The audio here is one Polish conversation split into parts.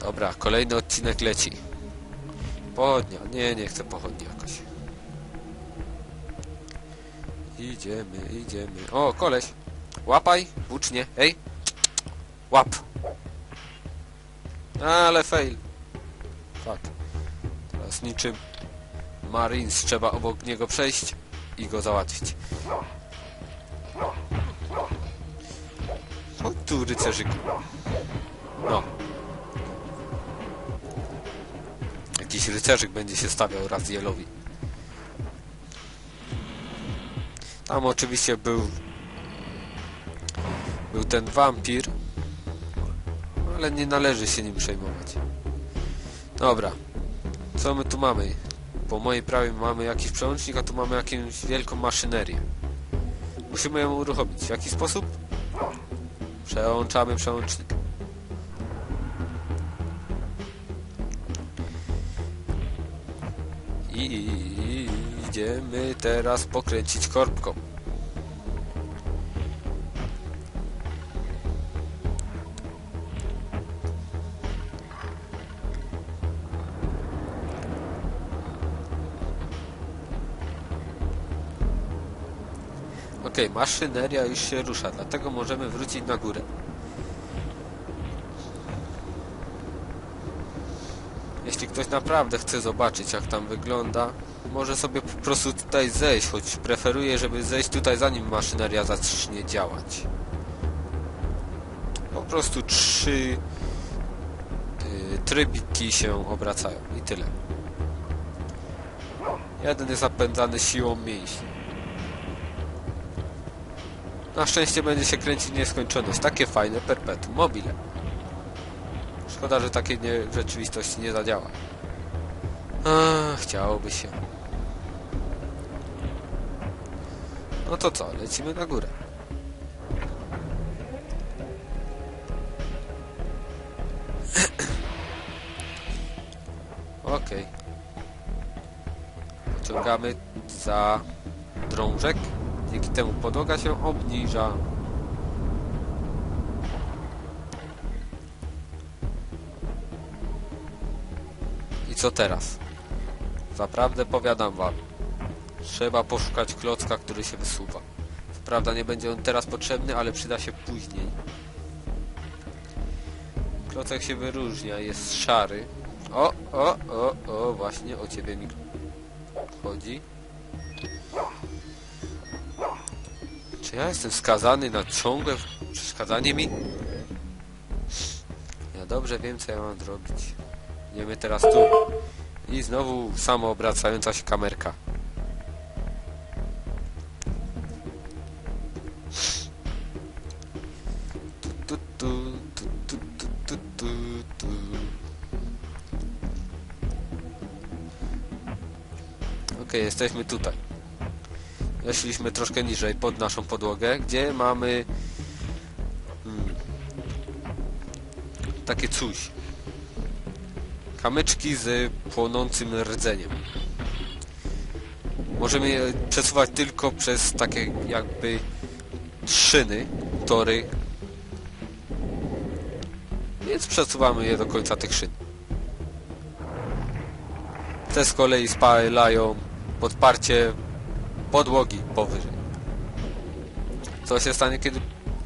Dobra, kolejny odcinek leci. Pochodnia. Nie, nie chcę pochodni jakoś. Idziemy, idziemy. O, koleś. Łapaj, włócznie. Ej. Łap. Ale fail. Fuck. Teraz niczym Marines trzeba obok niego przejść i go załatwić. O tu rycerzyku. No. Jakiś rycerzyk będzie się stawiał Razielowi. Tam oczywiście był był ten wampir, ale nie należy się nim przejmować. Dobra. Co my tu mamy? Po mojej prawie mamy jakiś przełącznik, a tu mamy jakąś wielką maszynerię. Musimy ją uruchomić. W jaki sposób? Przełączamy przełącznik. I idziemy teraz pokręcić korbką. Okej, maszyneria już się rusza, dlatego możemy wrócić na górę. Jeśli ktoś naprawdę chce zobaczyć jak tam wygląda, może sobie po prostu tutaj zejść, choć preferuję, żeby zejść tutaj zanim maszyneria zacznie działać. Po prostu trzy yy, trybiki się obracają i tyle. Jeden jest napędzany siłą mięśni. Na szczęście będzie się kręcić nieskończoność. Takie fajne perpetuum mobile. Szkoda, że takie nie, w rzeczywistości nie zadziała. A, chciałoby się. No to co, lecimy na górę. Okej. Pociągamy za drążek. Dzięki temu podłoga się obniża. Co teraz? Zaprawdę powiadam wam. Trzeba poszukać klocka, który się wysuwa. Prawda nie będzie on teraz potrzebny, ale przyda się później. Klocek się wyróżnia, jest szary. O, o, o, o, właśnie o ciebie mi chodzi. Czy ja jestem skazany na ciągłe przeszkadzanie mi? Ja dobrze wiem, co ja mam zrobić. Idziemy teraz tu. I znowu samo obracająca się kamerka. Tu. Okej, jesteśmy tutaj. Weszliśmy troszkę niżej pod naszą podłogę, gdzie mamy hmm, takie coś. Kamyczki z płonącym rdzeniem. Możemy je przesuwać tylko przez takie jakby szyny, tory. Więc przesuwamy je do końca tych szyn. Te z kolei spalają podparcie podłogi powyżej. Co się stanie, kiedy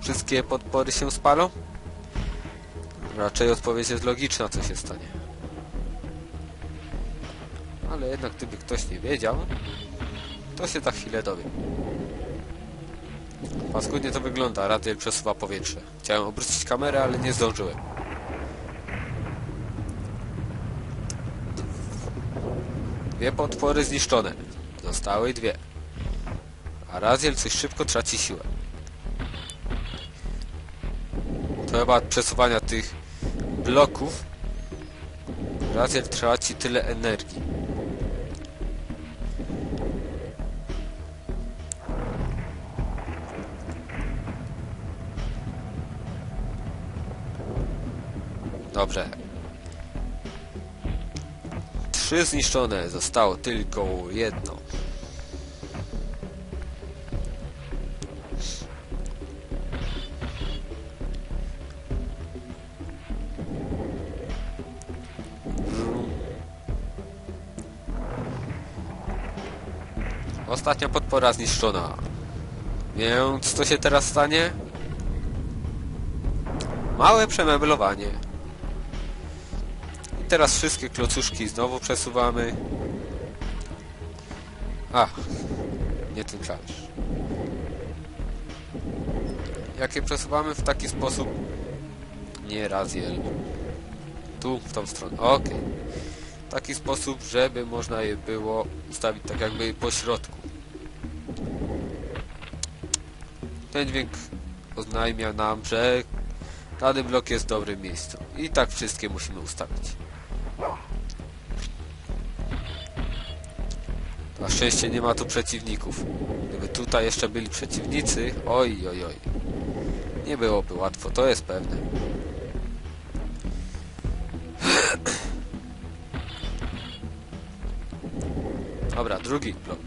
wszystkie podpory się spalą? Raczej odpowiedź jest logiczna, co się stanie. Ale jednak gdyby ktoś nie wiedział, to się za chwilę dowie. Paskudnie to wygląda, radiel przesuwa powietrze. Chciałem obrócić kamerę, ale nie zdążyłem. Dwie podpory zniszczone. Zostały dwie. A Raziel coś szybko traci siłę. Chyba przesuwania tych bloków Raziel traci tyle energii. Dobrze. Trzy zniszczone. Zostało tylko jedno. Ostatnia podpora zniszczona. Więc co się teraz stanie? Małe przemeblowanie. Teraz wszystkie klocuszki znowu przesuwamy. Ach, nie ten klawisz. Jakie przesuwamy w taki sposób? Nie Raziel. Tu, w tą stronę. Okej. W taki sposób, żeby można je było ustawić tak jakby po środku. Ten dźwięk oznajmia nam, że dany blok jest dobrym miejscu. I tak wszystkie musimy ustawić. Na szczęście nie ma tu przeciwników. Gdyby tutaj jeszcze byli przeciwnicy, oj, oj, oj. Nie byłoby łatwo, to jest pewne. Dobra, drugi blok.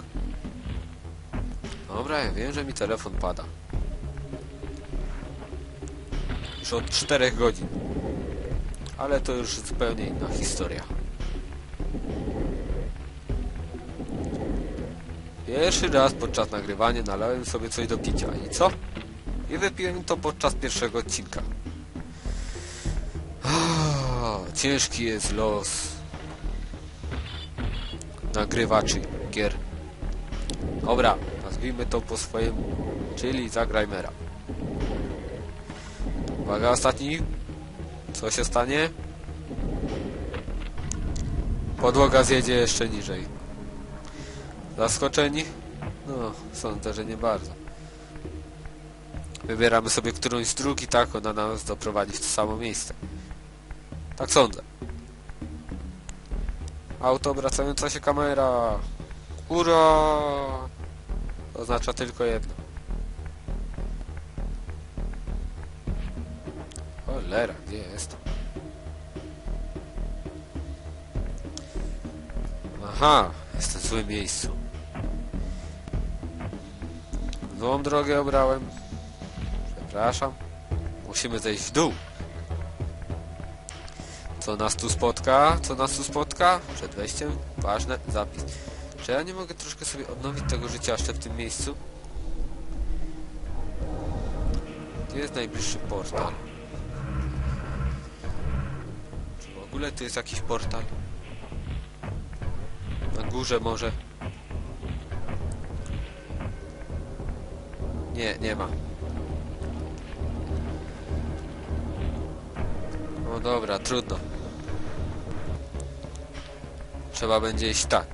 Dobra, ja wiem, że mi telefon pada. Już od 4 godzin. Ale to już zupełnie inna historia. Pierwszy raz podczas nagrywania nalałem sobie coś do picia. I co? I wypiłem to podczas pierwszego odcinka. Ciężki jest los nagrywaczy gier. Dobra, nazwijmy to po swojemu, czyli Zagrajmera. Uwaga, ostatni. Co się stanie? Podłoga zjedzie jeszcze niżej. Zaskoczeni? No, sądzę, że nie bardzo. Wybieramy sobie którąś z dróg i tak ona nas doprowadzi w to samo miejsce. Tak sądzę. Auto obracająca się kamera. Ura! Oznacza tylko jedno. Cholera, gdzie jest? Aha, jestem w złym miejscu. Złą drogę obrałem. Przepraszam. Musimy zejść w dół. Co nas tu spotka? Co nas tu spotka? Przed wejściem? Ważne. Zapis. Czy ja nie mogę troszkę sobie odnowić tego życia jeszcze w tym miejscu? Gdzie jest najbliższy portal? Czy w ogóle tu jest jakiś portal? Na górze może? Nie, nie ma. No dobra, trudno. Trzeba będzie iść tak.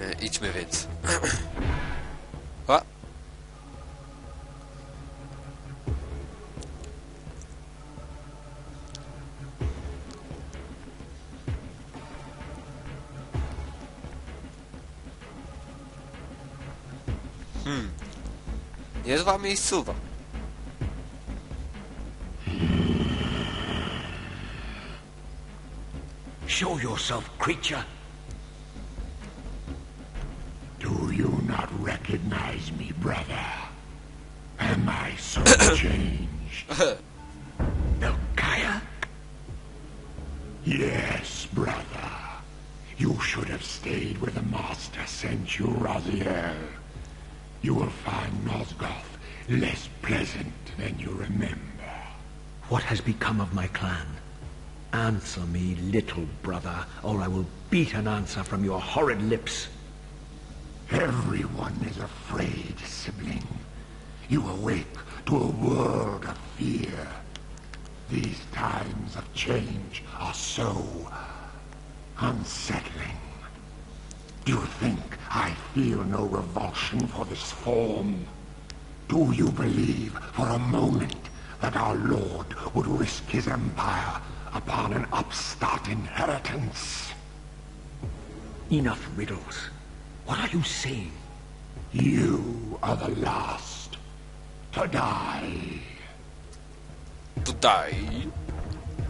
E, idźmy więc. Niezła miejscowa. Show yourself, creature. Do you not recognize me, brother? Am I so changed? Melchiah? Yes, brother. You should have stayed where the master sent you, Raziel. You will find Nosgoth less pleasant than you remember. What has become of my clan? Answer me, little brother, or I will beat an answer from your horrid lips. Everyone is afraid, sibling. You awake to a world of fear. These times of change are so unsettling. Do you think I feel no revulsion for this form? Do you believe for a moment that our Lord would risk his empire upon an upstart inheritance? Enough riddles. What are you saying? You are the last to die. Tutaj.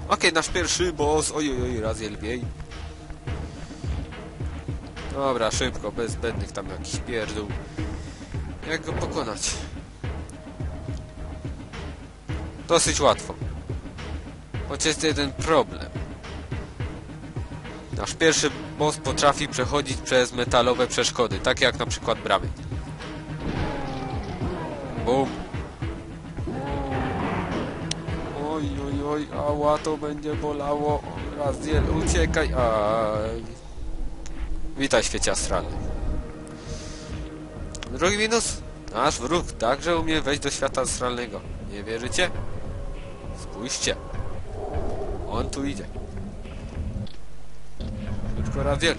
Okej, nasz pierwszy boss. Oj, oj, oj, raz wiej. Dobra, szybko, bez zbędnych tam jakichś pierdół. Jak go pokonać? Dosyć łatwo. Choć jest jeden problem. Nasz pierwszy boss potrafi przechodzić przez metalowe przeszkody, takie jak na przykład bramy. Bum. Oj, oj, oj, ała, to będzie bolało. Raziel, uciekaj. Aj. Witaj, świecie astralny. Drugi minus. Nasz wróg także umie wejść do świata astralnego. Nie wierzycie? Spójrzcie. On tu idzie. Szybko Raziel.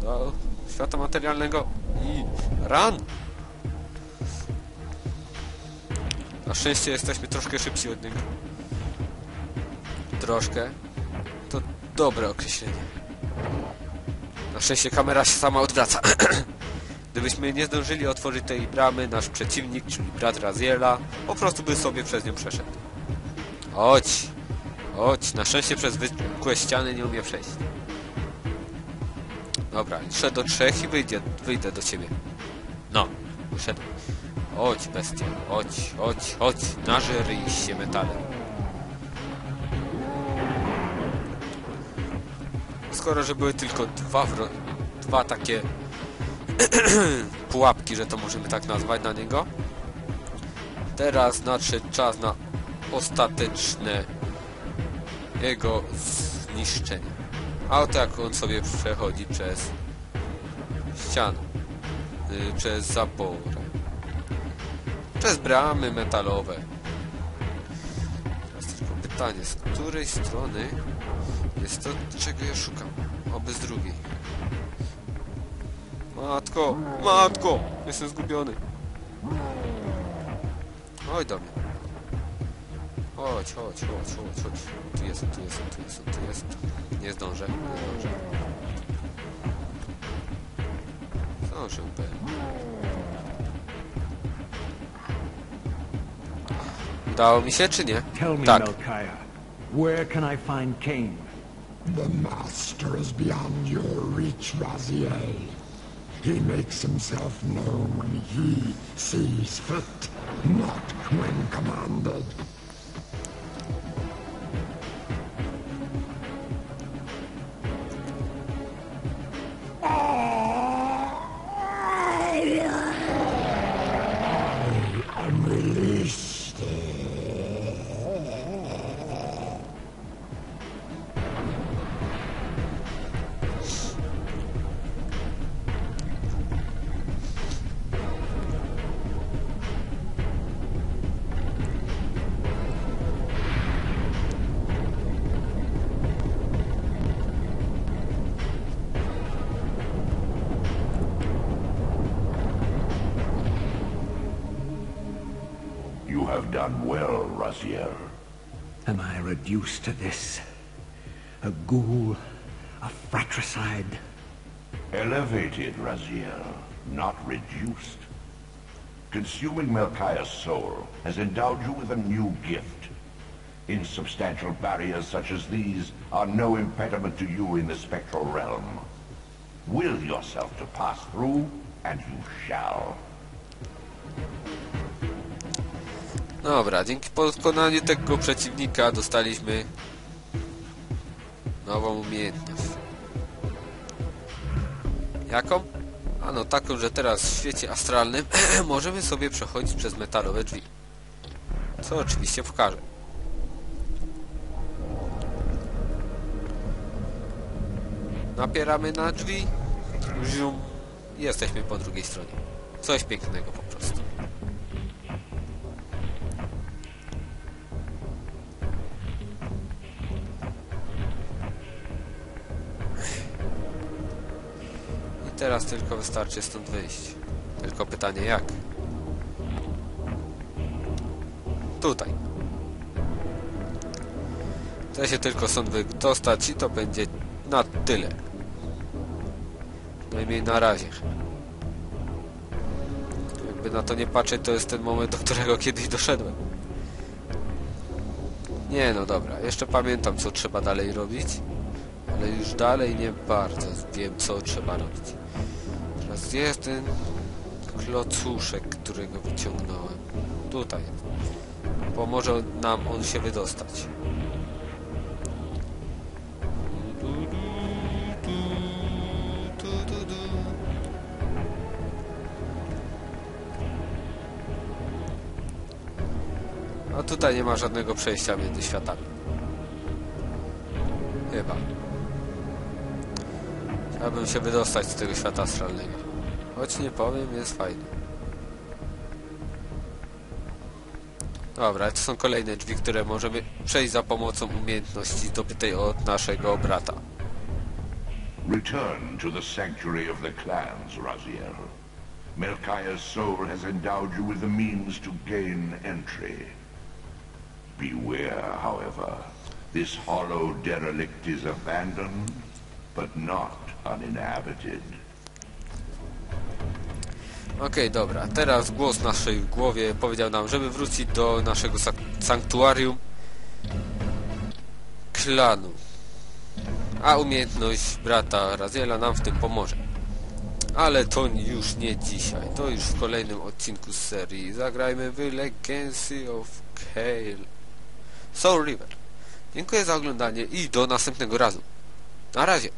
Do świata materialnego. I ran! Na szczęście jesteśmy troszkę szybsi od niego. Troszkę. To dobre określenie. Na szczęście kamera się sama odwraca. Gdybyśmy nie zdążyli otworzyć tej bramy, nasz przeciwnik, czyli brat Raziela, po prostu by sobie przez nią przeszedł. Chodź! Chodź, na szczęście przez zwykłe ściany nie umie przejść. Dobra, liczę do trzech i wyjdę, wyjdę do ciebie. No, wyszedłem. Chodź, bestia, chodź, chodź, chodź, nażeryj się metalem. Skoro, że były tylko dwa, dwa takie pułapki, że to możemy tak nazwać na niego, teraz nadszedł czas na ostateczne jego zniszczenie. A oto jak on sobie przechodzi przez ścianę, y, przez zaporę, przez bramy metalowe. Teraz tylko pytanie, z której strony jest to, czego ja szukam? Oby z drugiej. Matko, matko, jestem zgubiony. Chodź do mnie. Chodź, chodź, chodź, chodź, chodź. Tu jest, tu jest, tu jest, tu jest. Nie zdążę, nie zdążę. Zdążę, pewnie. Udało mi się, czy nie? Tell me, Tak. Melchiah, where can I find Cain? The Master is beyond your reach, Raziel. He makes himself known when he sees fit, not when commanded. Done well, Raziel. Am I reduced to this? A ghoul? A fratricide? Elevated, Raziel, not reduced. Consuming Melchiah's soul has endowed you with a new gift. Insubstantial barriers such as these are no impediment to you in the spectral realm. Will yourself to pass through, and you shall. Dobra, dzięki pokonaniu tego przeciwnika dostaliśmy nową umiejętność. Jaką? Ano taką, że teraz w świecie astralnym możemy sobie przechodzić przez metalowe drzwi. Co oczywiście pokażę. Napieramy na drzwi. Zium. Jesteśmy po drugiej stronie. Coś pięknego po prostu. Teraz tylko wystarczy stąd wyjść. Tylko pytanie jak? Tutaj. Chcę się tylko stąd wydostać i to będzie na tyle. Najmniej na razie. Jakby na to nie patrzeć, to jest ten moment, do którego kiedyś doszedłem. Nie no dobra, jeszcze pamiętam co trzeba dalej robić. Ale już dalej nie bardzo wiem co trzeba robić teraz? Jest ten klocuszek, którego wyciągnąłem? Tutaj. Pomoże nam on się wydostać. A tutaj nie ma żadnego przejścia między światami. Chyba. Chciałbym się wydostać z tego świata astralnego. Choć nie powiem, jest fajny. Dobra, to są kolejne drzwi, które możemy przejść za pomocą umiejętności zdobytej od naszego brata. Return to the sanctuary of the clans, Raziel. Melchiah's soul has endowed you with the means to gain entry. Beware, however. This hollow derelict is abandoned, but not uninhabited. Okej, dobra. Teraz głos w naszej głowie powiedział nam, żeby wrócić do naszego sanktuarium klanu. A umiejętność brata Raziela nam w tym pomoże. Ale to już nie dzisiaj. To już w kolejnym odcinku z serii. Zagrajmy w Legacy of Kale. Soul River. Dziękuję za oglądanie i do następnego razu. Na razie.